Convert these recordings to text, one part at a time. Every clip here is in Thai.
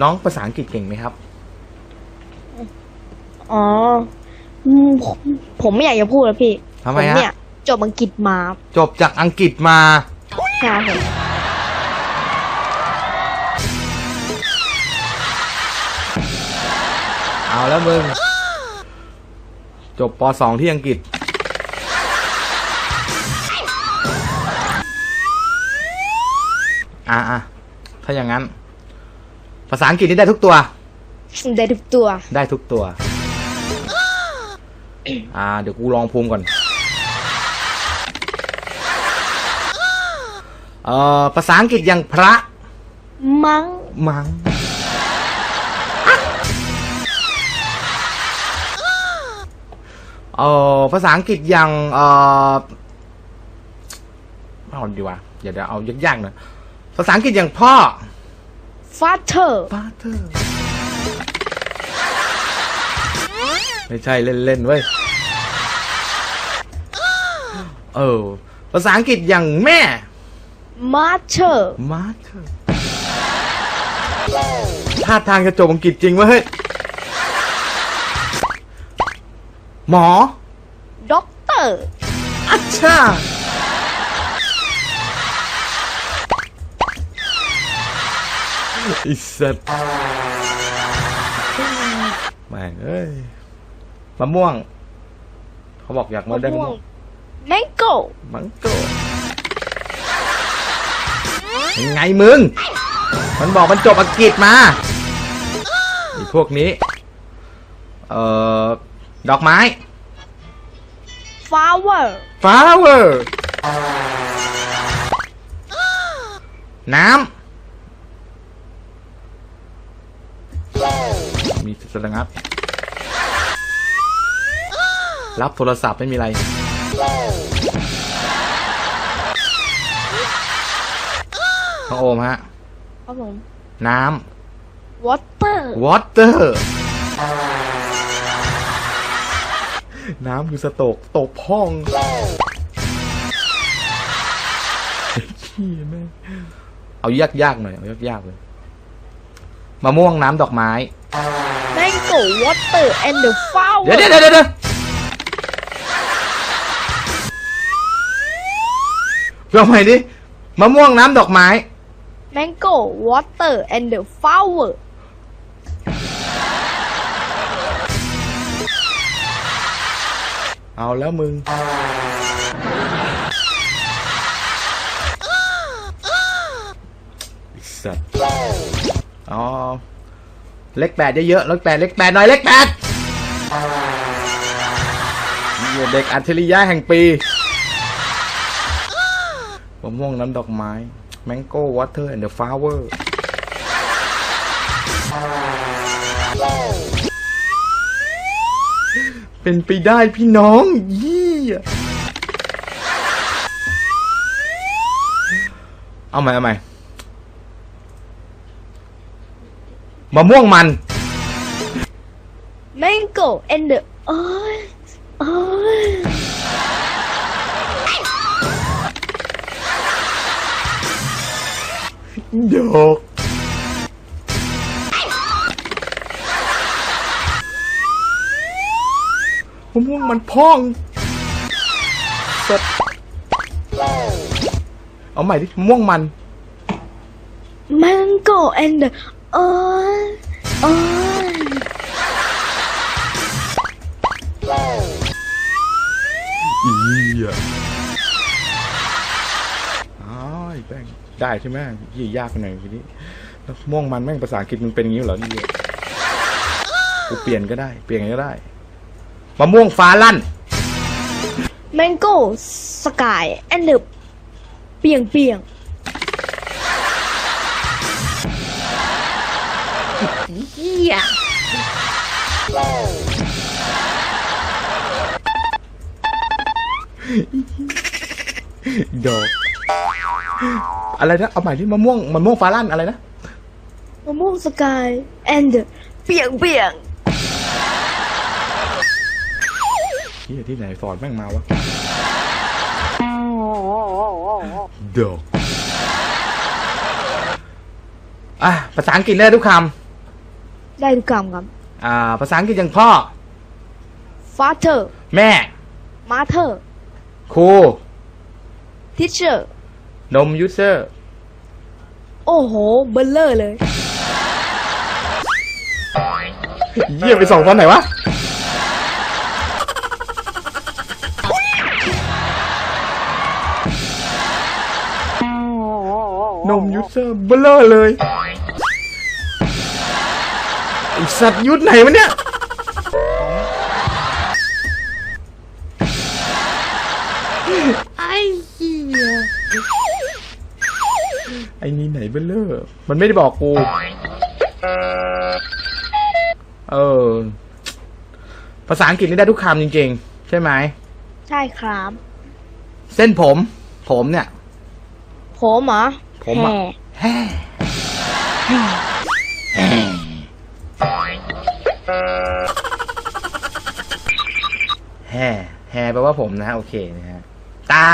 น้องภาษาอังกฤษเก่งไหมครับ อ๋ออืมผมผมไม่อยากจะพูดแล้วพี่ทำไมผฮะเนี่ยจบอังกฤษมาจบจากอังกฤษมา ใช่ผมเอาแล้วมึง จบปสองที่อังกฤษ อะอะถ้าอย่างนั้น ภาษาอังกฤษนี่ได้ทุกตัว ได้ทุกตัว ได้ทุกตัว อ่า เดี๋ยวกูลองภูมิก่อน เอ่อ ภาษาอังกฤษอย่างพระ มั้งมัง เอ่อ ภาษาอังกฤษอย่าง เอ่อเอาดีกว่าเดี๋ยวเดี๋ยวเอายากๆหน่อยภาษาอังกฤษอย่างพ่อ father father ไม่ใช่เล่น ๆ เว้ย เออ ภาษาอังกฤษอย่างแม่ mother mother ท่าทางจะจบอังกฤษจริงเว้ยเฮ้ยหมอ doctor อัชชา อิสัตแม่งเอ้ยมะม่วง เขาบอกอยากมาได้มะม่วง mango มังโกยังไงมึง มันบอกมันจบอังกฤษมาไอีพวกนี้ เอ่อ ดอกไม้ flower flower น้ำ มีสระงับ รับโทรศัพท์ไม่มีอะไร น้องโอมฮะ ครับผม น้ water ำ water น้ำคือสโตกตกพองขี้แม่งเอายากๆหน่อย เอายากๆเลย มะม่วงน้ำดอกไม้ mango water and the เดี๋ยว flower เดี๋ยวเดี๋ยวเดี๋ยวเอาใหม่ดิมะม่วงน้ำดอกไม้ mango water and the flower เอาแล้วมึง สัตว์ อ๋อ เลขแปดเยอะๆเลขแปดเลขแปดหน่อยเลขแปดเด็กอัจฉริยะแห่งปีมะม่วงน้ำดอกไม้ Mango Water and the Flower เป็นไปได้พี่น้อง ยี่เอาใหม่เอาใหม่ มะม่วงมัน mango and the เอ้ยเอ้ยดอกมะม่วงมันพองสัตว์เอาใหม่ดิมะม่วงมัน mango and the เอ้ยเอ้ยอีอะอ้ายแป้งได้ใช่ไหมยี่ยากไปหน่อยทีนี้แล้วม่วงมันแม่งภาษาอังกฤษมันเป็นอย่างนี้เหรอนี่กูเปลี่ยนก็ได้ เปลี่ยนก็ได้มะม่วงฟ้าลั่น mango sky and the เปียงเปียง เฮียดอก อะไรนะ เอาใหม่ที่มะม่วงมะม่วงฟ้าลั่นอะไรนะมะม่วงสกาย and the เปียงเปียงที่ที่ไหนสอนแม่งมาวะดอกอะภาษาอังกฤษได้ทุกคำ ได้ทุกคำครับ อ่า ภาษาอังกฤษอย่างพ่อ father แม่ mother ครู teacher นมยูเซอร์ โอ้โห เบลเลอร์เลย เยี่ยไปส่องตอนไหนวะ นมยูเซอร์เบลอเลยไอ สัตว์ยุดไหนวะเนี่ย ไอ้เหี้ยไอ้นี่ไหนเบลเลอร์มันไม่ได้บอกกู เออ ภาษาอังกฤษนี่ได้ทุกคำจริงๆ ใช่ไหม ใช่ครับ เส้นผม ผมเนี่ย ผมเหรอผมอะแห่ แแฮ่แปลว่าผมนะโอเคนะฮะตา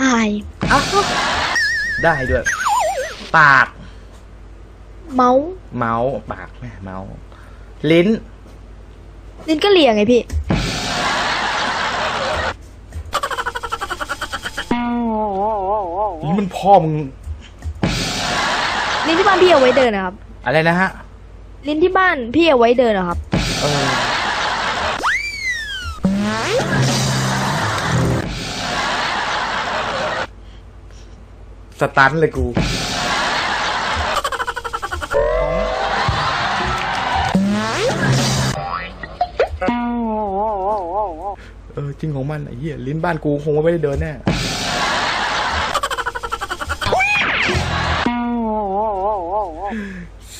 อาย อ้าวได้ด้วย ปาก เมาส์เมาส์ปากแม่เมาส์ลิ้น ลิ้นก็เลียไงพี่ นี่มันพ่อมึง ลิ้นที่บ้านพี่เอาไว้เดินนะครับ อะไรนะฮะ ลิ้นที่บ้านพี่เอาไว้เดินนะครับ เออ สตันเลยกู เออจริงของมันไอ้เหี้ยลิ้นบ้านกูคงไม่ได้เดินแน่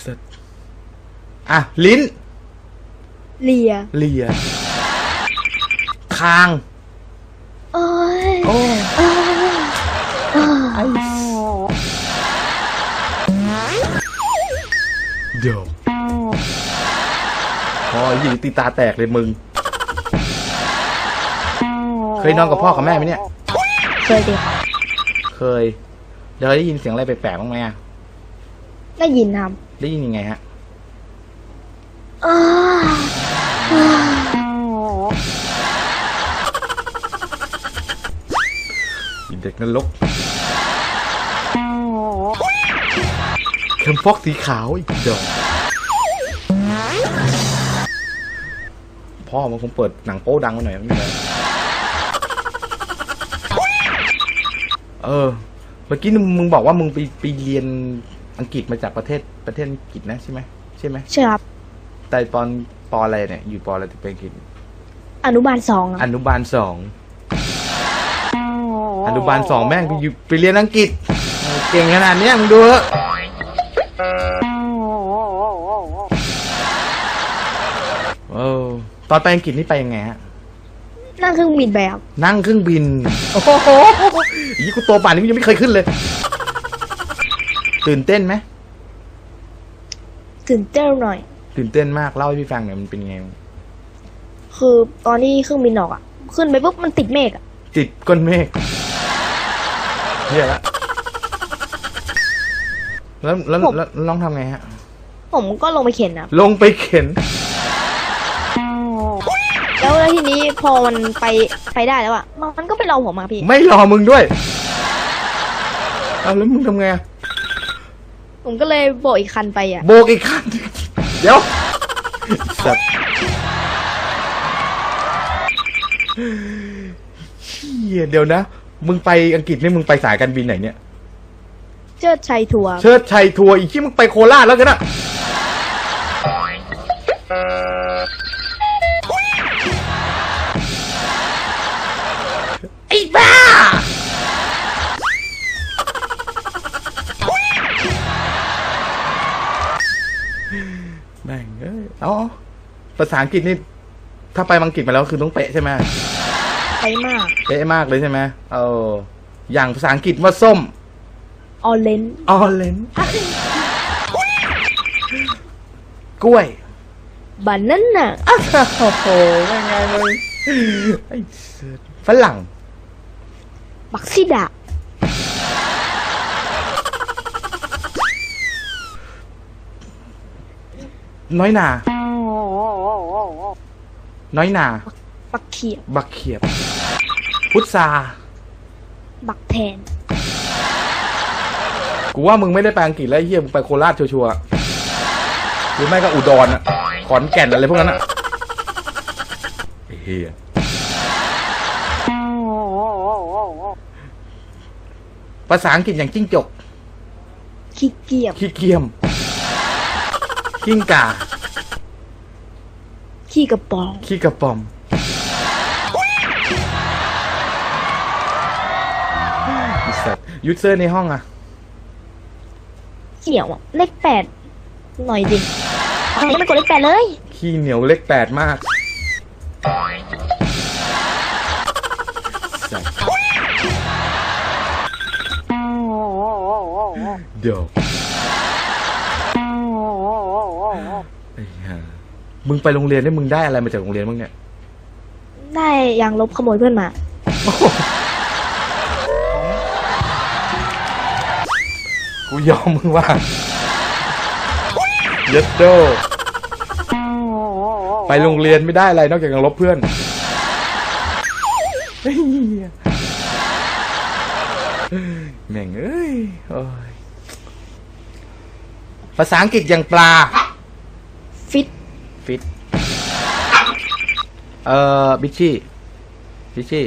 สัตว์อะ ลิ้น เลีย เลีย คางเอ้ยโอ้เอ้ยเอ้ย ไอ้ เดี๋ยวพอยิงตีตาแตกเลยมึง เคยนอนกับพ่อกับแม่ไหมเนี่ย เคยดิครับเคยเดี๋ยวได้ยินเสียงอะไรแปลกๆบ้างไหมอะได้ยินครับได้ยินยังไงฮะ อ้าอ้าอีเด็กนรก เข็มฟอกสีขาวอีกดอกพ่อมันคงเปิดหนังโป๊ดังมาหน่อยไม่เป็นไรเออ เมื่อกี้มึงบอกว่ามึงไปไปเรียนอังกฤษมาจากประเทศประเทศอังกฤษนะใช่ไหมใช่ไหมใช่ครับ แต่ตอนปออะไรเนี่ยอยู่ปออะไรถึงเป็นอังกฤษอนุบาลสองออะนุบาลสองอนุบาลสองแม่งไปอยู่ไปเรียนอังกฤษ เก่งขนาดเนี้ยมึงดูเถอะ ตอนไปอังกฤษนี่ไปยังไงฮะ นั่งเครื่องบินไปครับนั่งเครื่องบิน โอ้โหยี่กูโตป่านนี้กูยังไม่เคยขึ้นเลย ตื่นเต้นไหม ตื่นเต้นหน่อย ตื่นเต้นมากเล่าให้พี่ฟังหน่อยมันเป็นไง คือตอนที่เครื่องบินออกอะขึ้นไปปุ๊บมันติดเมฆอะติดก้นเมฆเฮียละแล้วแล้วแล้วแล้วน้องทำไงฮะ ผมก็ลงไปเข็นนะลงไปเข็น แล้วแล้วทีนี้พอมันไปไปได้แล้วอะมันก็ไปรอผมมาพี่ ไม่รอมึงด้วยเอาแล้วมึงทำไงอะผมก็เลยโบกอีกคันไปอะโบกอีกคันเดี๋ยวสัตว์เฮียเดี๋ยวนะ มึงไปอังกฤษนี่มึงไปสายการบินไหนเนี่ย เชิดชัยทัวร์เชิดชัยทัวร์อีกที่มึงไปโคราชแล้วกันนะ แม่งเอ้ยอ๋อภาษาอังกฤษนี่ ถ้าไปอังกฤษมาแล้วคือต้องเป๊ะใช่ไหมไปมาก เป๊ะมากเลยใช่ไหมเอออย่างภาษาอังกฤษว่าส้ม ออเรนออเลนกล้วย บานาน่าอ้าวโอ้โหยังไงมึงไอ้เสือฝรั่ง บักซิดา น้อยหนา น้อยหนา บักเขียบ บักเขียบ พุทราบักแทน กูว่ามึงไม่ได้ไปอังกฤษแล้วไอ้เฮียมึงไปโคราชชัวร์ๆหรือไม่ก็อุดรอะขอนแก่นอะไรพวกนั้นอะไอ้เฮียภาษาอังกฤษอย่างจิ้งจก ขี้เกียจขี้เกียม กิ้งก่า ขี้กระป๋อง ขี้กระป๋อม ไอ้สัตว์ยูเซอร์ในห้องอะเกี่ยวอะเลขแปดหน่อยดิเอาไม่กดเลขแปดเลย ขี้เหนียวเลขแปดมากสัตว์เดี๋ยว ไอ้ห่ามึงไปโรงเรียนได้มึงได้อะไรมาจากโรงเรียนบ้างเนี่ย ได้ยางลบขโมยเพื่อนมา กูยอมมึงว่าเยัดโดไปโรงเรียนไม่ได้อะไรนอกจากยังลบเพื่อนเฮ้ยแม่งเอ้ยโอ้ยภาษาอังกฤษอย่างปลาฟิต ฟิต เอ่อบิชชี่บิชชี่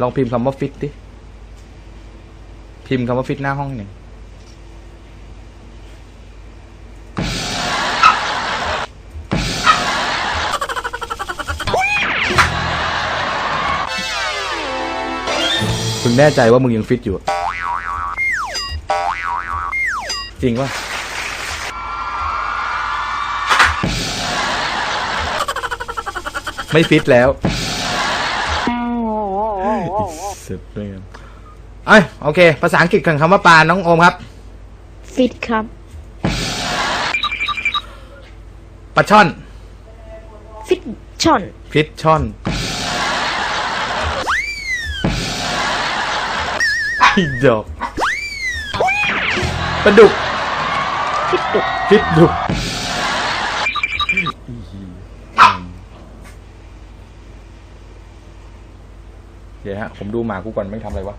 ลองพิมพ์คำว่าฟิตดิ พิมพ์คำว่าฟิตหน้าห้องหนึ่งคุณแน่ใจว่ามึงยังฟิตอยู่ จริงปะ ไม่ฟิตแล้วสุดเลยเอ้ยโอเค ภาษาอังกฤษของคำว่าปลาน้องโอมครับ ฟิตครับปลาช่อน ฟิตช่อนฟิตช่อนไอ้ดอกปลาดุก ฟิตดุกฟิตดุก เดี๋ยวฮะ ผมดูหมากูก่อนไม่งทำอะไรวะ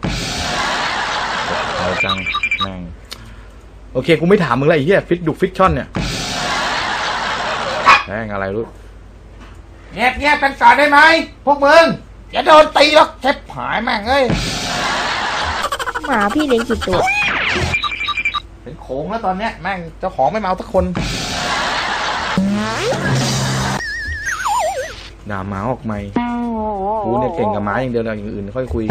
เอาจังแม่งโอเค กูไม่ถามมึงแล้วไอ้เหี้ยฟิตดุกฟิตช่อนเนี่ยแม่งอะไรรู้เงียบเงียบกันก่อนได้ไหมพวกมึงอย่าโดนตีหรอกเจ็บหายแม่งเอ้ยหมาพี่เลี้ยงกี่ตัว เป็นโขงแล้วตอนเนี้ยแม่งเจ้าของไม่มาเอาสักคนด่าหมาออกไม่ กูเนี่ยเก่งกับหมาอย่างเดียวเลยอย่างอื่นค่อยคุย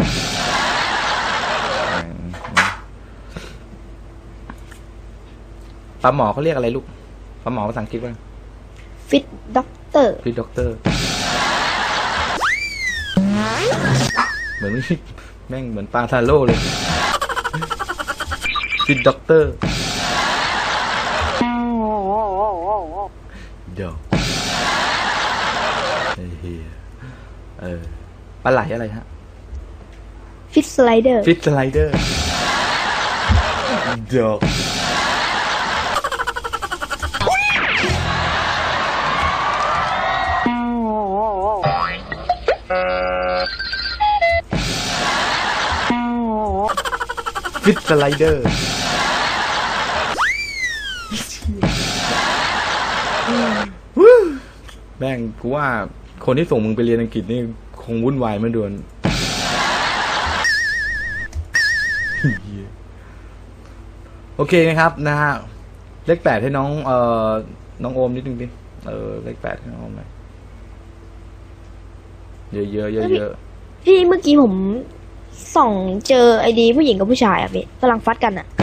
ปลาหมอเขาเรียกอะไรลูก ปลาหมอภาษาอังกฤษว่า ฟิตด็อกเตอร์พี่ด็อกเตอร์ เหมือนแม่งเหมือนปลาทาโร่เลยพี่ด็อกเตอร์ ปลาไหลอะไรฮะฟิตสไลเดอร์ฟิตสไลเดอร์เดี๋ยวฟิตสไลเดอร์แม่งกูว่าคนที่ส่งมึงไปเรียนอังกฤษนี่ คงวุ่นวายเหมื่อนเดวนโอเคนะครับนะฮะเลขแปดให้น้องเอ่อน้องโอมนิดนึงดิเออเลขแปดให้น้องโอมหน่อยเยอะๆเยอะๆเยอะพี่เมื่อกี้ผมส่องเจอไอดีผู้หญิงกับผู้ชายอะพี่กำลังฟัดกันอะๆ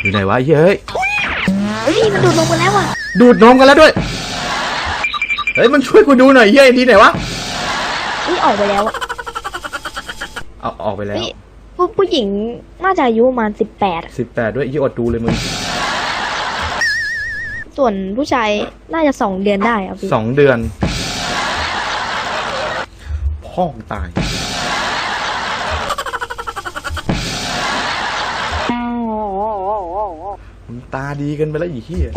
อยู่ไหนวะเฮ้ย เฮ้ยมันดูดลงมาแล้วอะดูดนมกันแล้วด้วย เฮ้ยมันช่วยกูดูหน่อยเฮ้ยทีไหนวะนี่ออกไปแล้วอะเอาออกไปแล้วเฮ้ยผู้ผู้หญิงน่าจะอายุประมาณสิบแปดสิบแปดด้วยยี่อดดูเลยมึงส่วนผู้ชายน่าจะสองเดือนได้อะพี่สองเดือน พ่องตาย มึงตาดีกันไปแล้วอีเหี้ย